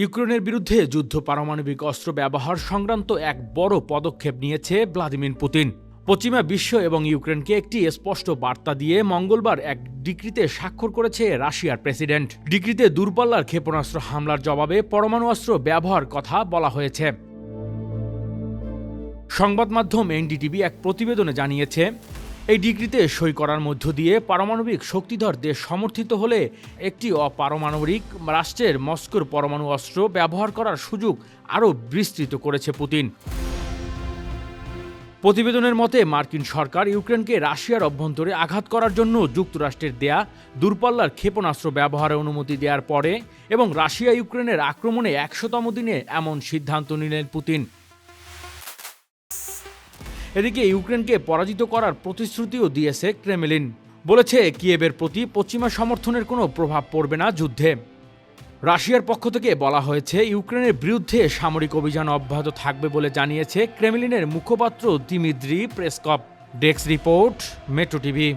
ইউক্রেনের বিরুদ্ধে যুদ্ধ পারমাণবিক অস্ত্র ব্যবহার সংক্রান্ত এক বড় পদক্ষেপ নিয়েছে ভ্লাদিমির পুতিন। পশ্চিমা বিশ্ব এবং ইউক্রেনকে একটি স্পষ্ট বার্তা দিয়ে মঙ্গলবার এক ডিক্রিতে স্বাক্ষর করেছে রাশিয়ার প্রেসিডেন্ট। ডিক্রিতে দূরপাল্লার ক্ষেপণাস্ত্র হামলার জবাবে পরমাণু অস্ত্র ব্যবহার কথা বলা হয়েছে। সংবাদ মাধ্যম এনডিটিভি এক প্রতিবেদনে জানিয়েছে এই ডিগ্রিতে সই করার মধ্য দিয়ে পারমাণবিক শক্তিধর দেশ সমর্থিত হলে একটি অপারমাণবিক রাষ্ট্রের মস্কোর পরমাণু অস্ত্র ব্যবহার করার সুযোগ আরও বিস্তৃত করেছে পুতিন। প্রতিবেদনের মতে, মার্কিন সরকার ইউক্রেনকে রাশিয়ার অভ্যন্তরে আঘাত করার জন্য যুক্তরাষ্ট্রের দেয়া দূরপাল্লার ক্ষেপণাস্ত্র ব্যবহারের অনুমতি দেওয়ার পরে এবং রাশিয়া ইউক্রেনের আক্রমণে একশোতম দিনে এমন সিদ্ধান্ত নিলেন পুতিন। এদিকে ইউক্রেনকে পরাজিত করার প্রতিশ্রুতিও দিয়েছে ক্রেমলিন। বলেছে কিয়েবের প্রতি পশ্চিমা সমর্থনের কোনো প্রভাব পড়বে না যুদ্ধে। রাশিয়ার পক্ষ থেকে বলা হয়েছে, ইউক্রেনের বিরুদ্ধে সামরিক অভিযান অব্যাহত থাকবে বলে জানিয়েছে ক্রেমলিনের মুখপাত্র Dmitry Peskov desk report, Metro TV.